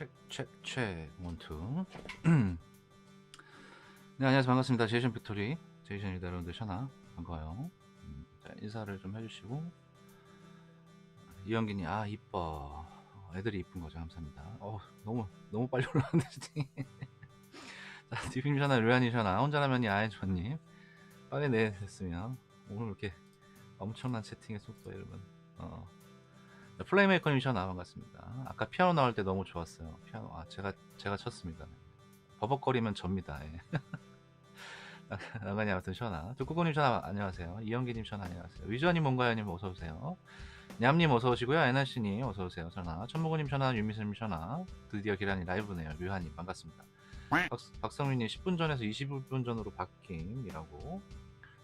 책책책 원투. 네 안녕하세요. 반갑습니다. 제이션 빅토리 제이션입니다 여러분들 셔나. 반가워요. 음, 자 인사를 좀 해주시고. 이영기님 아 이뻐. 어, 애들이 이쁜 거죠. 감사합니다. 어 너무 너무 빨리 올라왔는데 자 디핑 셔나 류한이 셔나. 혼자라면이 아이존님 빨리 내했으면. 오늘 이렇게 엄청난 채팅의 속도 여러분. 어. 자, 플레이메이커님 셔나 반갑습니다. 아까 피아노 나올 때 너무 좋았어요. 피아노 아 제가 제가 쳤습니다. 버벅거리면 접니다. 예. 나가니 아무튼 셔나 두꾸꾸님 셔나 안녕하세요. 이영기님 셔나 안녕하세요. 위저님 뭔가요님 어서 오세요. 냠님 어서 오시고요. 에나씨님 어서 오세요. 셔나 천무구님 셔나 유미슬님 셔나 드디어 기란이 라이브네요. 류하님 반갑습니다. 박, 박성민님 10분 전에서 21분 전으로 바뀜이라고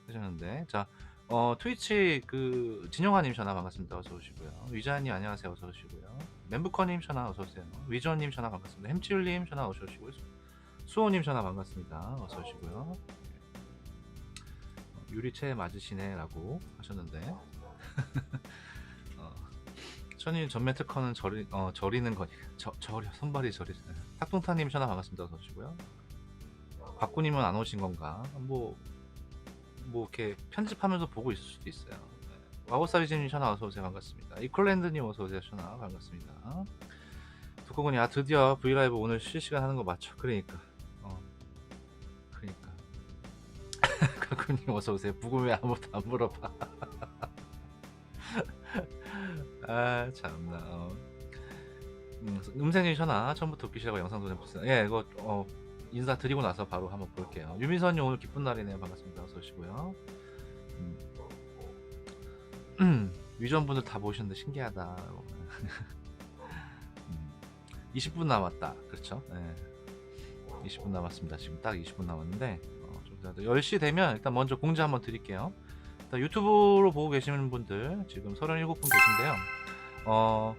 하셨는데 자 어, 트위치 그 진영아님 전화 반갑습니다. 어서 오시고요. 위자님 안녕하세요. 어서 오시고요. 멘부커님 전화 어서 오세요. 위저님 전화 반갑습니다. 햄치울님 전화 어서 오시고요. 수- 수호님 전화 반갑습니다. 어서 오시고요. 어, 유리채 맞으시네라고 하셨는데 어, 천일 전매 특허는 저리 어, 저리는 거니 저 저려 선발이 저리 탁동타님 전화 반갑습니다. 어서 오시고요. 박구님은 안 오신 건가? 뭐 뭐 이렇게 편집하면서 보고 있을 수도 있어요. 네. 와우사비즈님 전화 어서 오세요 반갑습니다. 이콜랜드님 어서 오세요 전화 반갑습니다. 두꺼군이 아 드디어 브이라이브 오늘 실시간 하는 거 맞죠? 그러니까 어 그러니까 가군님 어서 오세요. 부금에 아무도 안 물어봐. 아 참나. 어. 음, 음생님 전화 처음부터 웃기시라고 영상 도전 보세요. 예, 이거 어, 인사 드리고 나서 바로 한번 볼게요. 유미선님 오늘 기쁜 날이네요. 반갑습니다. 어서 오시고요. 음. 위전분들 다 보셨는데 신기하다. 음, 20분 남았다. 그렇죠? 예. 20분 남았습니다. 지금 딱 20분 남았는데 어, 좀 더- 10시 되면 일단 먼저 공지 한번 드릴게요. 일단 유튜브로 보고 계시는 분들 지금 37분 계신데요. 어,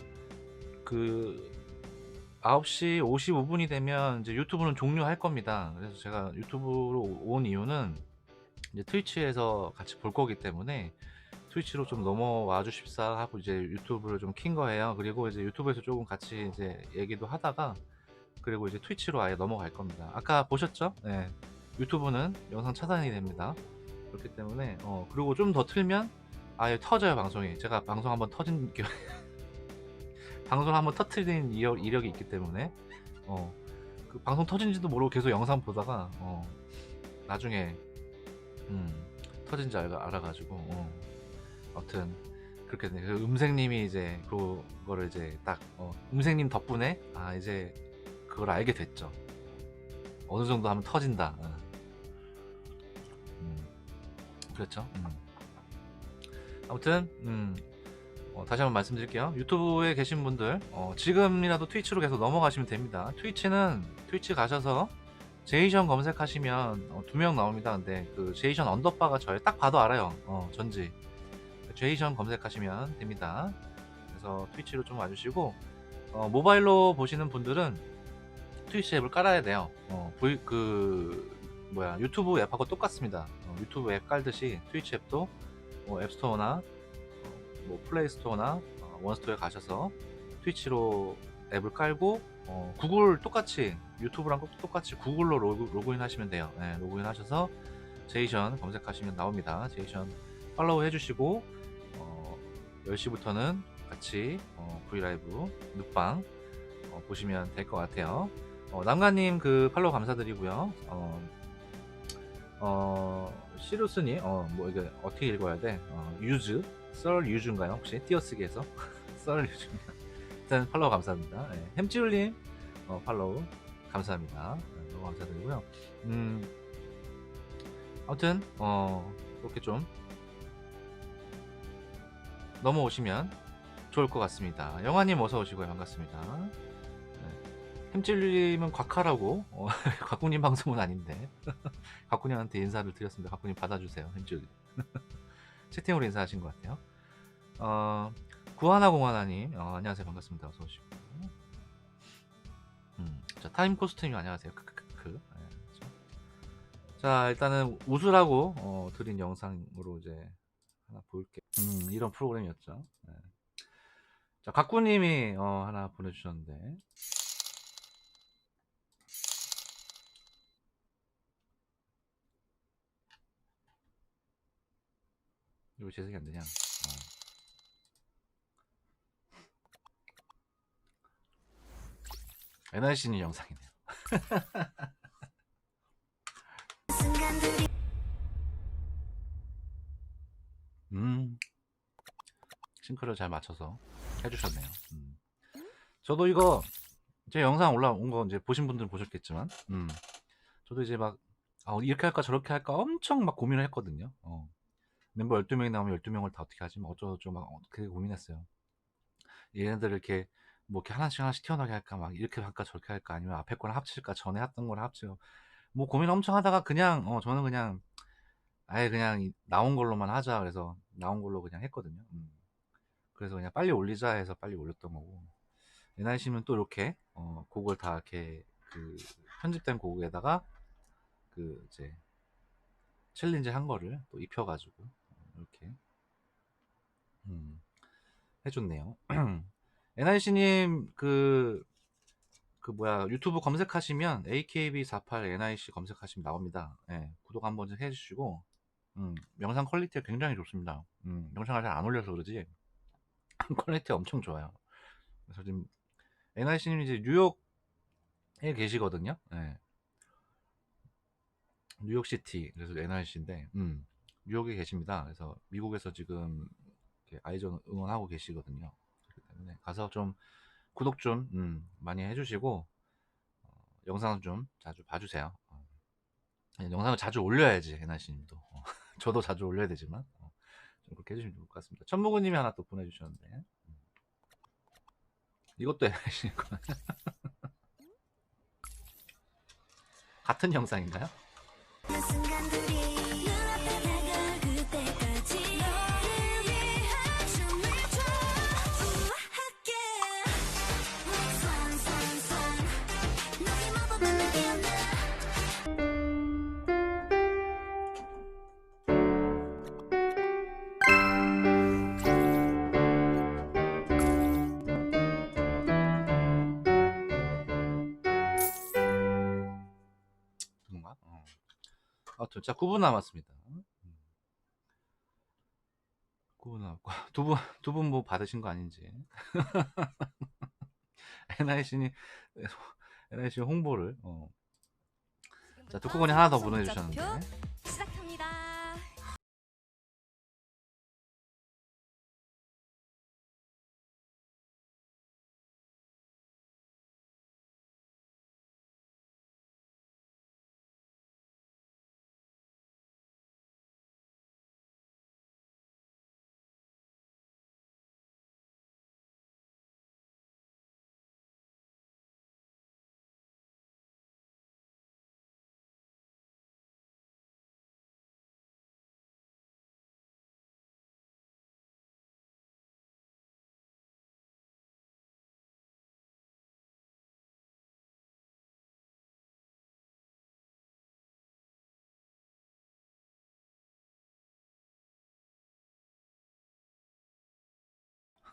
그 9시 55분이 되면 이제 유튜브는 종료할 겁니다. 그래서 제가 유튜브로 온 이유는 이제 트위치에서 같이 볼 거기 때문에 트위치로 좀 넘어와 주십사 하고 이제 유튜브를 좀 킨 거예요. 그리고 이제 유튜브에서 조금 같이 이제 얘기도 하다가 그리고 이제 트위치로 아예 넘어갈 겁니다. 아까 보셨죠? 네. 유튜브는 영상 차단이 됩니다. 그렇기 때문에 어 그리고 좀 더 틀면 아예 터져요 방송이. 제가 방송 한번 터진 게 방송 한번 터트린 이력, 이력 이 있기 때문에 어 그 방송 터진지도 모르고 계속 영상 보다가 어 나중에 음 터진 줄 알아, 알아가지고 어. 아무튼 그렇게 돼. 그 음생님이 이제 그거를 이제 딱 어, 음생님 덕분에 아 이제 그걸 알게 됐죠. 어느 정도 하면 터진다. 어. 음, 그렇죠. 음. 아무튼 음, 어, 다시 한번 말씀드릴게요. 유튜브에 계신 분들 어, 지금이라도 트위치로 계속 넘어가시면 됩니다. 트위치는 트위치 가셔서 제이션 검색하시면 어, 두명 나옵니다. 근데 그 제이션 언더바가 저예요. 딱 봐도 알아요. 어, 전지. 제이션 검색하시면 됩니다. 그래서 트위치로 좀 와주시고 어, 모바일로 보시는 분들은 트위치 앱을 깔아야 돼요. 어, V 그 뭐야 유튜브 앱하고 똑같습니다. 어, 유튜브 앱 깔듯이 트위치 앱도 뭐 앱스토어나 어, 뭐 플레이스토어나 어, 원스토어에 가셔서 트위치로 앱을 깔고 어, 구글 똑같이 유튜브랑 똑같이 구글로 로그, 로그 인 하시면 돼요. 네, 로그인 하셔서 제이션 검색하시면 나옵니다. 제이션 팔로우 해주시고 어, 10시부터는 같이 어, 브이라이브 눕방 어, 보시면 될 것 같아요. 어, 남가님 그 팔로우 감사드리고요. 어, 어, 시루스님, 어, 뭐 이게 어떻게 읽어야 돼? 어, 유즈, 썰 유즈인가요? 혹시 띄어쓰기해서 썰 유즈인가? 일단 팔로우 감사합니다. 네. 햄찌울님 어, 팔로우 감사합니다. 네, 너무 감사드리고요. 음, 아무튼 어, 이렇게 좀 넘어오시면 좋을 것 같습니다. 영화님 어서 오시고요. 반갑습니다. 네. 햄찔님은 곽하라고 어, 곽군님 방송은 아닌데 곽군님한테 인사를 드렸습니다. 곽군님 받아주세요. 햄찔님 채팅으로 인사하신 것 같아요. 어, 구하나 공하나님 어, 안녕하세요. 반갑습니다. 어서 오시고 음, 자 타임 코스튬이 안녕하세요. 크크크크 네, 그렇죠. 자 일단은 웃으라고 어, 드린 영상으로 이제 하나 볼게. 음, 이런 프로그램이었죠. 네. 자, 각구님이 어, 하나 보내주셨는데. 이거 재생이 안 되냐? 어. NRC님 영상이네요. 음, 싱크를 잘 맞춰서 해주셨네요. 음. 저도 이거 제 영상 올라온 거 이제 보신 분들은 보셨겠지만, 음, 저도 이제 막 아, 이렇게 할까 저렇게 할까 엄청 막 고민을 했거든요. 어. 멤버 12명이 나오면 12명을 다 어떻게 하지? 뭐 어쩌고저쩌고 막 어, 되게 고민했어요. 얘네들 이렇게 뭐 이렇게 하나씩 하나씩 튀어나게 할까 막 이렇게 할까 저렇게 할까 아니면 앞에 거랑 합칠까 전에 했던 거랑 합치고 뭐 고민 엄청 하다가 그냥 어 저는 그냥 아예 그냥 이- 나온 걸로만 하자 그래서 나온 걸로 그냥 했거든요. 음. 그래서 그냥 빨리 올리자 해서 빨리 올렸던 거고 NIC는 또 이렇게 어 곡을 다 이렇게 그 편집된 곡에다가 그 이제 챌린지 한 거를 또 입혀가지고 이렇게 음, 해줬네요. NIC님 그, 그 뭐야 유튜브 검색하시면 AKB48 NIC 검색하시면 나옵니다. 예, 구독 한번 좀 해주시고 음, 영상 퀄리티가 굉장히 좋습니다. 음, 영상을 잘 안 올려서 그러지 퀄리티가 엄청 좋아요. 그래서 지금 NIC님 이제 뉴욕에 계시거든요. 예. 뉴욕시티 그래서 NRC인데 음, 뉴욕에 계십니다. 그래서 미국에서 지금 아이전 응원하고 계시거든요. 때문에 가서 좀 구독 좀 음, 많이 해주시고 어, 영상 좀 자주 봐주세요. 어. 영상을 자주 올려야지 해나씨님도 어, 저도 자주 올려야 되지만 어, 좀 그렇게 해주시면 좋을 것 같습니다. 천무구님이 하나 또 보내주셨는데 음. 이것도 해나씨님 거 같은 영상인가요? 자 9분 남았습니다. 음. 9분 남았고 두 분 두 분 뭐 받으신 거 아닌지 NIC니 NIC 홍보를 어. 자 독후건이 하나 더 보내주셨는데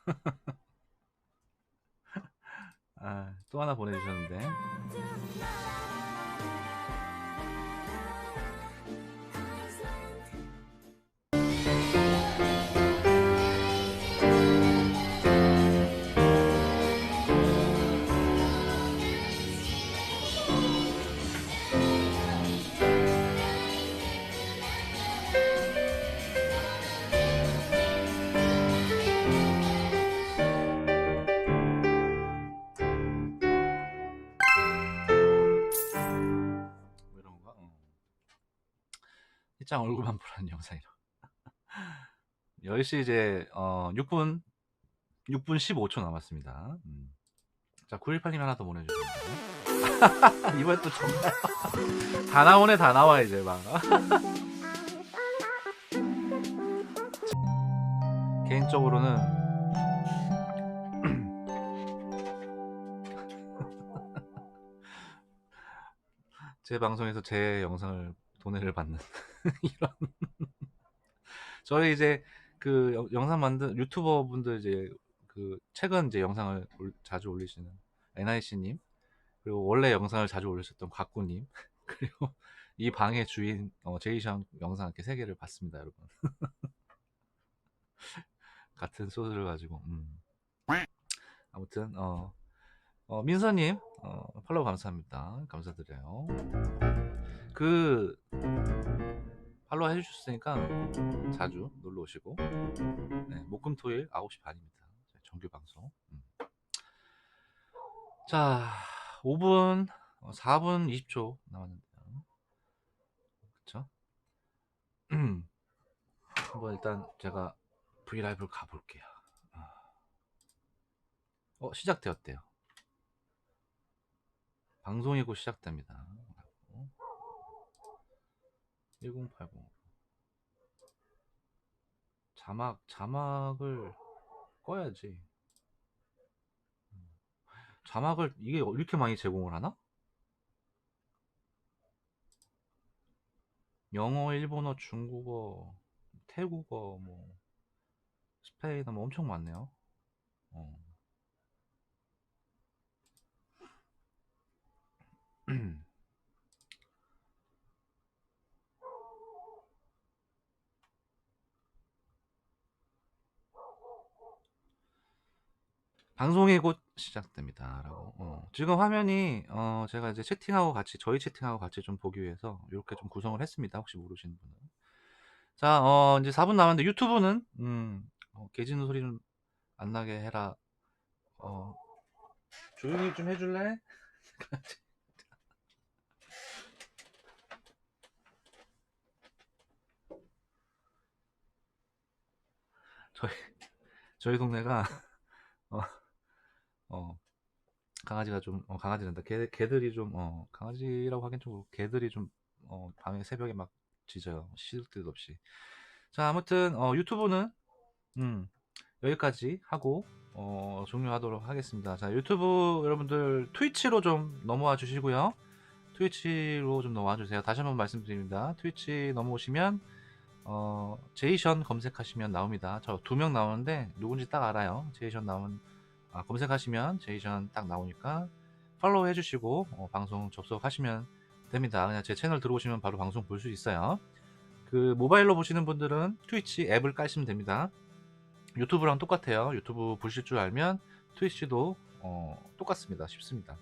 아, 또 하나 보내주셨는데 희짱 얼굴만 보라는 영상이라. 10시 이제 어, 6분 6분 15초 남았습니다. 음. 자 918님 하나 더 보내주셨는데 이번에 또 정말 다 나오네 다 나와 이제 막. 개인적으로는 제 방송에서 제 영상을 돈을 받는 이런. 저희 이제 그 영- 영상 만든 유튜버 분들 이제 그 최근 이제 영상을 올- 자주 올리시는 NIC님 그리고 원래 영상을 자주 올리셨던 곽구님 그리고 이 방의 주인 어, 제이션 영상 이렇게 세 개를 봤습니다 여러분. 같은 소스를 가지고 음. 아무튼 어, 어, 민서님 어, 팔로우 감사합니다. 감사드려요. 그 팔로우 해주셨으니까 자주 놀러 오시고 네, 목금토일 9시 반입니다. 정규 방송. 음. 자 5분 어, 4분 20초 남았는데요. 그쵸? 한번 일단 제가 브이라이브를 가볼게요. 아. 어 시작되었대요. 방송이 곧 시작됩니다 1080 자막 자막을 꺼야지 음. 자막을 이게 이렇게 많이 제공을 하나? 영어, 일본어, 중국어, 태국어, 뭐 스페인어 뭐 엄청 많네요. 어. 방송이 곧 시작됩니다라고. 어, 지금 화면이 어, 제가 이제 채팅하고 같이 저희 채팅하고 같이 좀 보기 위해서 이렇게 좀 구성을 했습니다. 혹시 모르시는 분은. 자, 어, 이제 4분 남았는데 유튜브는 음, 어, 개짖는 소리는 안 나게 해라 어 조용히 좀 해줄래? 저희 저희 동네가 어, 어 강아지가 좀 어, 강아지란다. 개 개들이 좀 어, 강아지라고 하긴 좀 그렇고 개들이 좀 어, 밤에 새벽에 막 짖어요. 시도 때도 없이. 자 아무튼 어, 유튜브는 음, 여기까지 하고 어, 종료하도록 하겠습니다. 자 유튜브 여러분들 트위치로 좀 넘어와 주시고요. 트위치로 좀 넘어와 주세요. 다시 한번 말씀드립니다. 트위치 넘어오시면 어, 제이션 검색하시면 나옵니다. 저 두 명 나오는데 누군지 딱 알아요. 제이션 나온 아, 검색하시면 제이션 딱 나오니까 팔로우 해주시고 어, 방송 접속하시면 됩니다. 그냥 제 채널 들어오시면 바로 방송 볼 수 있어요. 그 모바일로 보시는 분들은 트위치 앱을 까시면 됩니다. 유튜브랑 똑같아요. 유튜브 보실 줄 알면 트위치도 어, 똑같습니다. 쉽습니다.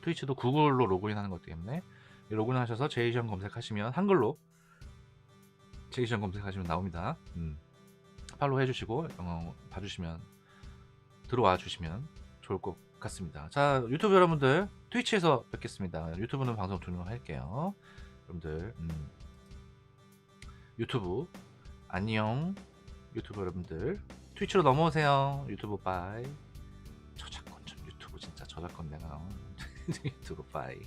트위치도 구글로 로그인하는 것 때문에 로그인하셔서 제이션 검색하시면 한글로 제이션 검색하시면 나옵니다. 음. 팔로우 해주시고 어, 봐주시면 들어와 주시면 좋을 것 같습니다. 자, 유튜브 여러분들 트위치에서 뵙겠습니다. 유튜브는 방송 종료할게요. 여러분들 음, 유튜브 안녕 유튜브 여러분들 트위치로 넘어오세요. 유튜브 바이 저작권 좀 유튜브 진짜 저작권 내가 유튜브 바이